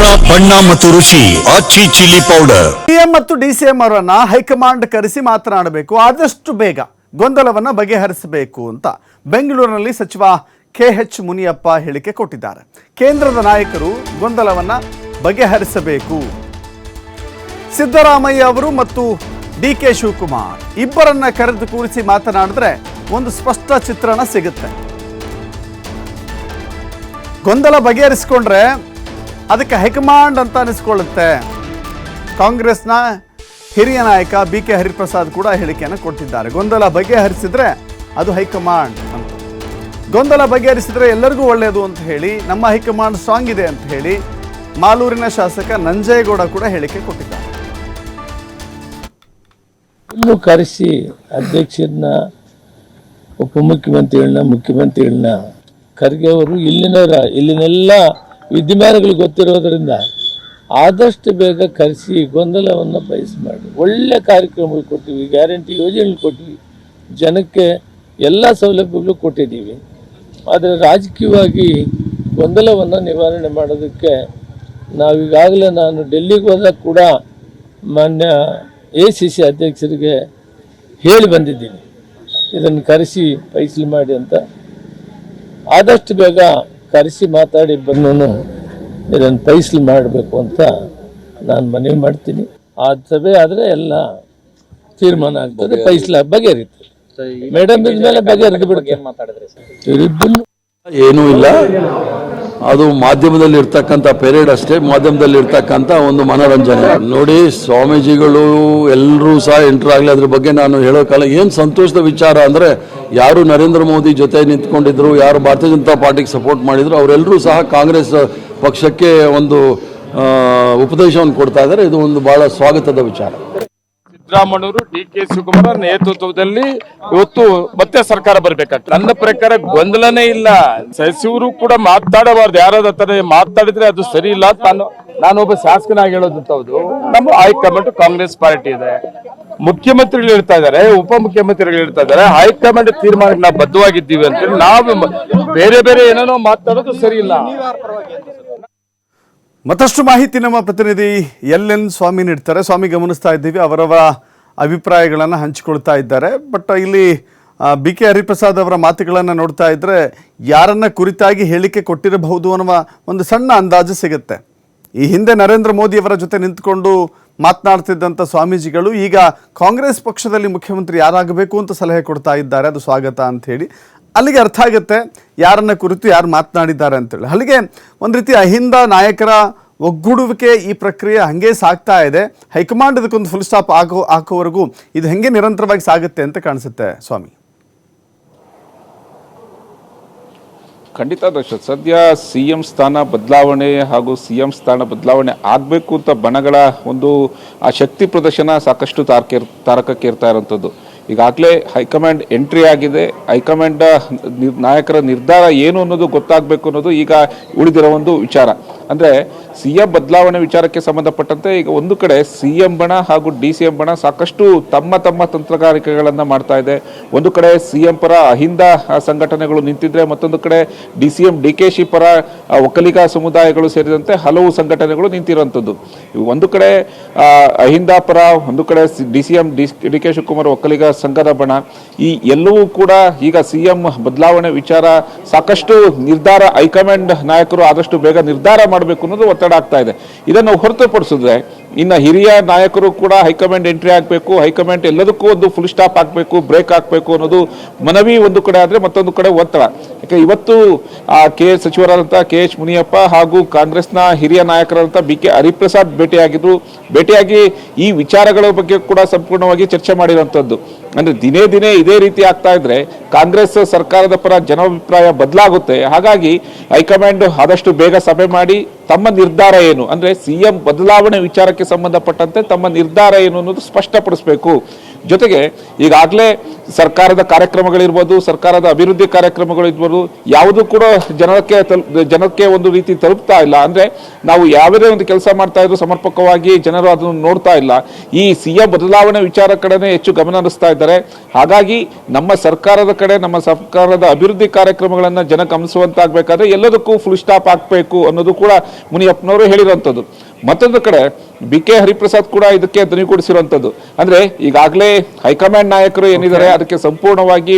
ಖಾರ ಬಣ್ಣ ಮತ್ತು ರುಚಿ ಆಚಿ ಚಿಲ್ಲಿ ಪೌಡರ್. ಸಿಎಂ ಮತ್ತು ಡಿಸಿಎಂ ಅವರನ್ನ ಹೈಕಮಾಂಡ್ ಕರೆಸಿ ಮಾತನಾಡಬೇಕು. ಆದಷ್ಟು ಬೇಗ ಗೊಂದಲವನ್ನ ಬಗೆಹರಿಸಬೇಕು ಅಂತ ಬೆಂಗಳೂರಿನಲ್ಲಿ ಸಚಿವ ಕೆ ಎಚ್ ಮುನಿಯಪ್ಪ ಹೇಳಿಕೆ ಕೊಟ್ಟಿದ್ದಾರೆ. ಕೇಂದ್ರದ ನಾಯಕರು ಗೊಂದಲವನ್ನ ಬಗೆಹರಿಸಬೇಕು. ಸಿದ್ದರಾಮಯ್ಯ ಅವರು ಮತ್ತು ಡಿ ಕೆ ಶಿವಕುಮಾರ್ ಇಬ್ಬರನ್ನ ಕರೆದು ಕೂರಿಸಿ ಮಾತನಾಡಿದ್ರೆ ಒಂದು ಸ್ಪಷ್ಟ ಚಿತ್ರಣ ಸಿಗುತ್ತೆ. ಗೊಂದಲ ಬಗೆಹರಿಸ್ಕೊಂಡ್ರೆ ಅದಕ್ಕೆ ಹೈಕಮಾಂಡ್ ಅಂತ ಅನಿಸ್ಕೊಳ್ಳುತ್ತೆ. ಕಾಂಗ್ರೆಸ್ನ ಹಿರಿಯ ನಾಯಕ ಬಿ ಕೆ ಹರಿಪ್ರಸಾದ್ ಕೂಡ ಹೇಳಿಕೆಯನ್ನು ಕೊಟ್ಟಿದ್ದಾರೆ. ಗೊಂದಲ ಬಗೆಹರಿಸಿದ್ರೆ ಅದು ಹೈಕಮಾಂಡ್ ಅಂತ. ಗೊಂದಲ ಬಗೆಹರಿಸಿದ್ರೆ ಎಲ್ಲರಿಗೂ ಒಳ್ಳೆಯದು ಅಂತ ಹೇಳಿ, ನಮ್ಮ ಹೈಕಮಾಂಡ್ ಸ್ಟ್ರಾಂಗ್ ಇದೆ ಅಂತ ಹೇಳಿ ಮಾಲೂರಿನ ಶಾಸಕ ನಂಜೇಗೌಡ ಕೂಡ ಹೇಳಿಕೆ ಕೊಟ್ಟಿದ್ದಾರೆ. ಇನ್ನು ಕರೆಸಿ ಅಧ್ಯಕ್ಷರನ್ನ ಉಪಮುಖ್ಯಮಂತ್ರಿಗಳನ್ನ, ಮುಖ್ಯಮಂತ್ರಿಗಳನ್ನ ಖರ್ಗೆ ಅವರು ಇಲ್ಲಿನ ಇಲ್ಲಿನೆಲ್ಲ ವಿದ್ಯಮಾನಗಳು ಗೊತ್ತಿರೋದ್ರಿಂದ ಆದಷ್ಟು ಬೇಗ ಕರೆಸಿ ಗೊಂದಲವನ್ನು ಬಯಸ್ ಮಾಡಿ. ಒಳ್ಳೆ ಕಾರ್ಯಕ್ರಮಗಳು ಕೊಟ್ಟಿವಿ, ಗ್ಯಾರಂಟಿ ಯೋಜನೆಗಳು ಕೊಟ್ಟಿವಿ. ಜನಕ್ಕೆ ಎಲ್ಲ ಸೌಲಭ್ಯಗಳು ಕೊಟ್ಟಿದ್ದೀವಿ. ಆದರೆ ರಾಜಕೀಯವಾಗಿ ಗೊಂದಲವನ್ನು ನಿವಾರಣೆ ಮಾಡೋದಕ್ಕೆ ನಾವೀಗಾಗಲೇ ನಾನು ಡೆಲ್ಲಿಗೆ ಹೋದಾಗ ಕೂಡ ಮಾನ್ಯ ಎ ಸಿ ಸಿ ಅಧ್ಯಕ್ಷರಿಗೆ ಹೇಳಿ ಬಂದಿದ್ದೀನಿ. ಇದನ್ನು ಕರೆಸಿ, ಫೈಸಲು ಮಾಡಿ ಅಂತ. ಆದಷ್ಟು ಬೇಗ ಕರೆಸಿ ಮಾತಾಡಿ ಬಂದು ಇದನ್ನು ಫೈಸಲು ಮಾಡಬೇಕು ಅಂತ ನಾನು ಮನವಿ ಮಾಡ್ತೀನಿ. ಆ ಸಭೆ ಆದರೆ ಎಲ್ಲ ತೀರ್ಮಾನ ಆಗ್ತದೆ. ಫೈಸಲ ಬಗೆಹರಿತದೆ ಮೇಡಮ್ ಇದ್ಮೇಲೆ ಬಗೆಹರಿದು ಬಿಡುತ್ತೆ ಇವ್ರಿಬ್ಬರು ಏನೂ ಇಲ್ಲ. ಅದು ಮಾಧ್ಯಮದಲ್ಲಿ ಇರ್ತಕ್ಕಂಥ ಪೆರೇಡ್ ಅಷ್ಟೇ ಮಾಧ್ಯಮದಲ್ಲಿ ಇರ್ತಕ್ಕಂಥ ಒಂದು ಮನೋರಂಜನೆ. ನೋಡಿ, ಸ್ವಾಮೀಜಿಗಳು ಎಲ್ಲರೂ ಸಹ ಎಂಟ್ರ್ ಆಗಲಿ, ಅದ್ರ ಬಗ್ಗೆ ನಾನು ಹೇಳೋಕ್ಕಲ್ಲ ಏನು ಸಂತೋಷದ ವಿಚಾರ ಅಂದರೆ, ಯಾರು ನರೇಂದ್ರ ಮೋದಿ ಜೊತೆ ನಿಂತ್ಕೊಂಡಿದ್ರು, ಯಾರು ಭಾರತೀಯ ಜನತಾ ಪಾರ್ಟಿಗೆ ಸಪೋರ್ಟ್ ಮಾಡಿದ್ರು ಅವರೆಲ್ಲರೂ ಸಹ ಕಾಂಗ್ರೆಸ್ ಪಕ್ಷಕ್ಕೆ ಒಂದು ಉಪದೇಶವನ್ನು ಕೊಡ್ತಾ ಇದ್ದಾರೆ. ಇದು ಒಂದು ಭಾಳ ಸ್ವಾಗತದ ವಿಚಾರ. ಸಿದ್ದರಾಮಣ್ಣವರು ಡಿ ಕೆ ಶಿವಕುಮಾರ್ ನೇತೃತ್ವದಲ್ಲಿ ಇವತ್ತು ಮತ್ತೆ ಸರ್ಕಾರ ಬರ್ಬೇಕಾಗ್ತದೆ. ನನ್ನ ಪ್ರಕಾರ ಗೊಂದಲನೇ ಇಲ್ಲ. ಸಚಿವರು ಕೂಡ ಮಾತಾಡಬಾರ್ದು. ಯಾರಾದ ತರ ಮಾತಾಡಿದ್ರೆ ಅದು ಸರಿ ಇಲ್ಲ ತಾನು ನಾನು ನಾನೊಬ್ಬ ಶಾಸಕನಾಗಿ ಹೇಳೋದಂತವ್ದು ನಮ್ಮ ಹೈಕಮಾಂಡ್ ಕಾಂಗ್ರೆಸ್ ಪಾರ್ಟಿ ಇದೆ. ಮುಖ್ಯಮಂತ್ರಿಗಳು ಹೇಳ್ತಾ ಇದ್ದಾರೆ ಉಪ ಮುಖ್ಯಮಂತ್ರಿಗಳು ಹೇಳ್ತಾ ಇದ್ದಾರೆ, ಹೈಕಮಾಂಡ್ ತೀರ್ಮಾನಕ್ಕೆ ನಾವು ಬದ್ಧವಾಗಿದ್ದೀವಿ ಅಂತ ನಾವು ಬೇರೆ ಬೇರೆ ಏನೇನೋ ಮಾತಾಡೋದು ಸರಿ ಇಲ್ಲ. ಮತ್ತಷ್ಟು ಮಾಹಿತಿ ನಮ್ಮ ಪ್ರತಿನಿಧಿ ಎಲ್ ಎನ್ ಸ್ವಾಮಿ ನೀಡ್ತಾರೆ. ಸ್ವಾಮಿ ಗಮನಿಸ್ತಾ ಇದ್ದೀವಿ. ಅವರವರ ಅಭಿಪ್ರಾಯಗಳನ್ನು ಹಂಚಿಕೊಳ್ತಾ ಇದ್ದಾರೆ. ಬಟ್ ಇಲ್ಲಿ ಬಿ ಕೆ ಹರಿಪ್ರಸಾದ್ ಅವರ ಮಾತುಗಳನ್ನು ನೋಡ್ತಾ ಇದ್ದರೆ ಯಾರನ್ನ ಕುರಿತಾಗಿ ಹೇಳಿಕೆ ಕೊಟ್ಟಿರಬಹುದು ಅನ್ನುವ ಒಂದು ಸಣ್ಣ ಅಂದಾಜು ಸಿಗುತ್ತೆ. ಈ ಹಿಂದೆ ನರೇಂದ್ರ ಮೋದಿಯವರ ಜೊತೆ ನಿಂತ್ಕೊಂಡು ಮಾತನಾಡ್ತಿದ್ದಂಥ ಸ್ವಾಮೀಜಿಗಳು ಈಗ ಕಾಂಗ್ರೆಸ್ ಪಕ್ಷದಲ್ಲಿ ಮುಖ್ಯಮಂತ್ರಿ ಯಾರಾಗಬೇಕು ಅಂತ ಸಲಹೆ ಕೊಡ್ತಾ ಇದ್ದಾರೆ. ಅದು ಸ್ವಾಗತ ಅಂತ ಹೇಳಿ. ಅಲ್ಲಿಗೆ ಅರ್ಥ ಆಗುತ್ತೆ ಯಾರನ್ನ ಕುರಿತು ಯಾರು ಮಾತನಾಡಿದ್ದಾರೆ ಅಂತೇಳಿ. ಅಲ್ಲಿಗೆ ಒಂದು ರೀತಿ ಅಹಿಂದ ನಾಯಕರ ಒಗ್ಗೂಡುವಿಕೆ ಈ ಪ್ರಕ್ರಿಯೆ ಹಾಗೆ ಸಾಗ್ತಾ ಇದೆ. ಹೈಕಮಾಂಡ್ ಇದಕ್ಕೊಂದು ಫುಲ್ ಸ್ಟಾಪ್ ಆಗೋ, ಹಾಕೋವರೆಗೂ ಇದು ಹೆಂಗೆ ನಿರಂತರವಾಗಿ ಸಾಗುತ್ತೆ ಅಂತ ಕಾಣಿಸುತ್ತೆ ಸ್ವಾಮಿ. ಖಂಡಿತ ದರ್ಶನ್, ಸದ್ಯ ಸಿ ಎಂ ಸ್ಥಾನ ಬದಲಾವಣೆ ಹಾಗೂ ಸಿ ಎಂ ಸ್ಥಾನ ಬದಲಾವಣೆ ಆಗಬೇಕು ಅಂತ ಬಣಗಳ ಒಂದು, ಆ ಶಕ್ತಿ ಪ್ರದರ್ಶನ ಸಾಕಷ್ಟು ತಾರಕೇರ್ ತಾರಕಕ್ಕೇರ್ತಾ ಇರೋಂಥದ್ದು ಈಗಾಗಲೇ ಹೈಕಮಾಂಡ್ ಎಂಟ್ರಿ ಆಗಿದೆ. ಹೈಕಮಾಂಡ್ ನಾಯಕರ ನಿರ್ಧಾರ ಏನು ಅನ್ನೋದು ಗೊತ್ತಾಗಬೇಕು ಅನ್ನೋದು ಈಗ ಉಳಿದಿರೋ ಒಂದು ವಿಚಾರ. ಅಂದರೆ ಸಿ ಎಂ ಬದಲಾವಣೆ ವಿಚಾರಕ್ಕೆ ಸಂಬಂಧಪಟ್ಟಂತೆ ಈಗ ಒಂದು ಕಡೆ ಸಿ ಎಂ ಬಣ ಹಾಗೂ ಡಿ ಸಿ ಎಂ ಬಣ ಸಾಕಷ್ಟು ತಮ್ಮ ತಮ್ಮ ತಂತ್ರಗಾರಿಕೆಗಳನ್ನು ಮಾಡ್ತಾ ಇದೆ. ಒಂದು ಕಡೆ ಸಿ ಎಂ ಪರ ಅಹಿಂದ ಸಂಘಟನೆಗಳು ನಿಂತಿದ್ರೆ ಮತ್ತೊಂದು ಕಡೆ D C M D K she ಪರ ಒಕ್ಕಲಿಗ ಸಮುದಾಯಗಳು ಸೇರಿದಂತೆ ಹಲವು ಸಂಘಟನೆಗಳು ನಿಂತಿರುವಂಥದ್ದು ಒಂದು ಕಡೆ ಅಹಿಂದ ಪರ, ಒಂದು ಕಡೆ D C M D K Shivakumar Vokkaliga ಸಂಘದ ಬಣ. ಈ ಎಲ್ಲವೂ ಕೂಡ ಈಗ ಸಿ ಎಂ ಬದಲಾವಣೆ ವಿಚಾರ ಸಾಕಷ್ಟು ನಿರ್ಧಾರ, ಹೈಕಮಾಂಡ್ ನಾಯಕರು ಆದಷ್ಟು ಬೇಗ ನಿರ್ಧಾರ ಮಾಡಬೇಕು ಅನ್ನೋದು ಒತ್ತಡ ಆಗ್ತಾ ಇದೆ. ಇದನ್ನು ಹೊರತುಪಡಿಸಿದ್ರೆ ಇನ್ನು ಹಿರಿಯ ನಾಯಕರು ಕೂಡ ಹೈಕಮಾಂಡ್ ಎಂಟ್ರಿ ಆಗಬೇಕು, ಹೈಕಮಾಂಡ್ ಎಲ್ಲದಕ್ಕೂ ಒಂದು ಫುಲ್ ಸ್ಟಾಪ್ ಹಾಕಬೇಕು ಬ್ರೇಕ್ ಹಾಕಬೇಕು ಅನ್ನೋದು ಮನವಿ ಒಂದು ಕಡೆ ಆದರೆ ಮತ್ತೊಂದು ಕಡೆ ಒತ್ತಡ. ಯಾಕೆ, ಇವತ್ತು, ಆ, ಕೆ ಸಚಿವರಾದಂಥ ಕೆ ಎಚ್ ಮುನಿಯಪ್ಪ ಹಾಗೂ ಕಾಂಗ್ರೆಸ್ನ ಹಿರಿಯ ನಾಯಕರಾದಂಥ ಬಿ ಕೆ ಹರಿಪ್ರಸಾದ್ ಭೇಟಿಯಾಗಿದ್ದರು ಭೇಟಿಯಾಗಿ ಈ ವಿಚಾರಗಳ ಬಗ್ಗೆ ಕೂಡ ಸಂಪೂರ್ಣವಾಗಿ ಚರ್ಚೆ ಮಾಡಿರುವಂಥದ್ದು ಅಂದರೆ ದಿನೇ ದಿನೇ ಇದೇ ರೀತಿ ಆಗ್ತಾ ಇದ್ರೆ ಕಾಂಗ್ರೆಸ್ ಸರ್ಕಾರದ ಪರ ಜನಾಭಿಪ್ರಾಯ ಬದಲಾಗುತ್ತೆ. ಹಾಗಾಗಿ ಹೈಕಮಾಂಡ್ ಆದಷ್ಟು ಬೇಗ ಸಭೆ ಮಾಡಿ ತಮ್ಮ ನಿರ್ಧಾರ ಏನು? ಅಂದ್ರೆ ಸಿಎಂ ಬದಲಾವಣೆ ವಿಚಾರಕ್ಕೆ ಸಂಬಂಧಪಟ್ಟಂತೆ ತಮ್ಮ ನಿರ್ಧಾರ ಏನು ಅನ್ನೋದು ಸ್ಪಷ್ಟಪಡಿಸಬೇಕು. ಜೊತೆಗೆ ಈಗಾಗಲೇ ಸರ್ಕಾರದ ಕಾರ್ಯಕ್ರಮಗಳಿರ್ಬೋದು, ಸರ್ಕಾರದ ಅಭಿವೃದ್ಧಿ ಕಾರ್ಯಕ್ರಮಗಳಿರ್ಬೋದು, ಯಾವುದು ಕೂಡ ಜನಕ್ಕೆ ಜನಕ್ಕೆ ಒಂದು ರೀತಿ ತಲುಪ್ತಾ ಇಲ್ಲ. ಅಂದರೆ ನಾವು ಯಾವುದೇ ಒಂದು ಕೆಲಸ ಮಾಡ್ತಾ ಇದ್ರು ಸಮರ್ಪಕವಾಗಿ ಜನರು ಅದನ್ನು ನೋಡ್ತಾ ಇಲ್ಲ. ಈ ಸಿಎಂ ಬದಲಾವಣೆ ವಿಚಾರ ಕಡೆನೇ ಹೆಚ್ಚು ಗಮನ ಹರಿಸ್ತಾ ಇದ್ದಾರೆ. ಹಾಗಾಗಿ ನಮ್ಮ ಸರ್ಕಾರದ ಕಡೆ, ನಮ್ಮ ಸರ್ಕಾರದ ಅಭಿವೃದ್ಧಿ ಕಾರ್ಯಕ್ರಮಗಳನ್ನು ಜನ ಗಮನಿಸುವಂತಾಗಬೇಕಾದ್ರೆ ಎಲ್ಲದಕ್ಕೂ ಫುಲ್ ಸ್ಟಾಪ್ ಹಾಕಬೇಕು ಅನ್ನೋದು ಕೂಡ ಮುನಿಯಪ್ಪನವರು ಹೇಳಿರುವಂಥದ್ದು. ಮತ್ತೊಂದು ಕಡೆ ಬಿ ಕೆ ಹರಿಪ್ರಸಾದ್ ಕೂಡ ಇದಕ್ಕೆ ಧ್ವನಿಗೂಡಿಸಿರುವಂಥದ್ದು ಅಂದ್ರೆ ಈಗಾಗಲೇ ಹೈಕಮಾಂಡ್ ನಾಯಕರು ಏನಿದ್ದಾರೆ ಅದಕ್ಕೆ ಸಂಪೂರ್ಣವಾಗಿ